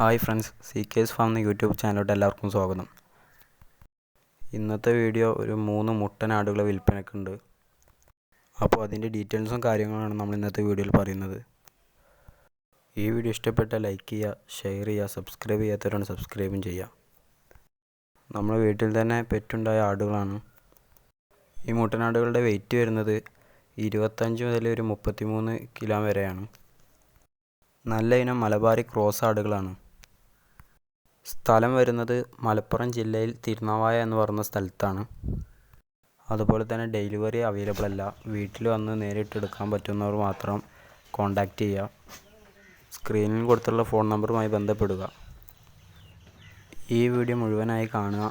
Hi friends സി കേസ് farm എന്ന യൂട്യൂബ് ചാനലിലോട്ട് എല്ലാവർക്കും സ്വാഗതം. ഇന്നത്തെ വീഡിയോ ഒരു മൂന്ന് മുട്ടനാടുകളെ വിൽപ്പനക്കുണ്ട്. അപ്പോൾ അതിന്റെ ഡീറ്റെയിൽസും കാര്യങ്ങളാണ് നമ്മൾ ഇന്നത്തെ വീഡിയോയിൽ പറയുന്നത്. ഈ വീഡിയോ ഇഷ്ടപ്പെട്ട ലൈക്ക് ചെയ്യുക ഷെയർ ചെയ്യുക സബ്സ്ക്രൈബ് ചെയ്യാത്തവരാണ് സബ്സ്ക്രൈബും ചെയ്യുക. നമ്മുടെ വീട്ടിൽ തന്നെ പെറ്റുണ്ടായ ആടുകളാണ്. ഈ മുട്ടനാടുകളുടെ വെയിറ്റ് വരുന്നത് ഇരുപത്തഞ്ച് മുതൽ ഒരു മുപ്പത്തിമൂന്ന് കിലോ വരെയാണ്. നല്ല ഇനം മലബാറി ക്രോസ് ആടുകളാണ്. സ്ഥലം വരുന്നത് മലപ്പുറം ജില്ലയിൽ തിരുനാവായ എന്ന് പറയുന്ന സ്ഥലത്താണ്. അതുപോലെ തന്നെ ഡെലിവറി അവൈലബിൾ അല്ല. വീട്ടിൽ വന്ന് നേരിട്ട് എടുക്കാൻ പറ്റുന്നവർ മാത്രം കോൺടാക്റ്റ് ചെയ്യുക. സ്ക്രീനിൽ കൊടുത്തുള്ള ഫോൺ നമ്പറുമായി ബന്ധപ്പെടുക. ഈ വീഡിയോ മുഴുവനായി കാണുക.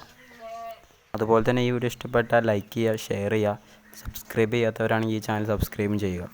അതുപോലെ തന്നെ ഈ വീഡിയോ ഇഷ്ടപ്പെട്ടാൽ ലൈക്ക് ചെയ്യുക ഷെയർ ചെയ്യുക. സബ്സ്ക്രൈബ് ചെയ്യാത്തവരാണെങ്കിൽ ഈ ചാനൽ സബ്സ്ക്രൈബും ചെയ്യുക.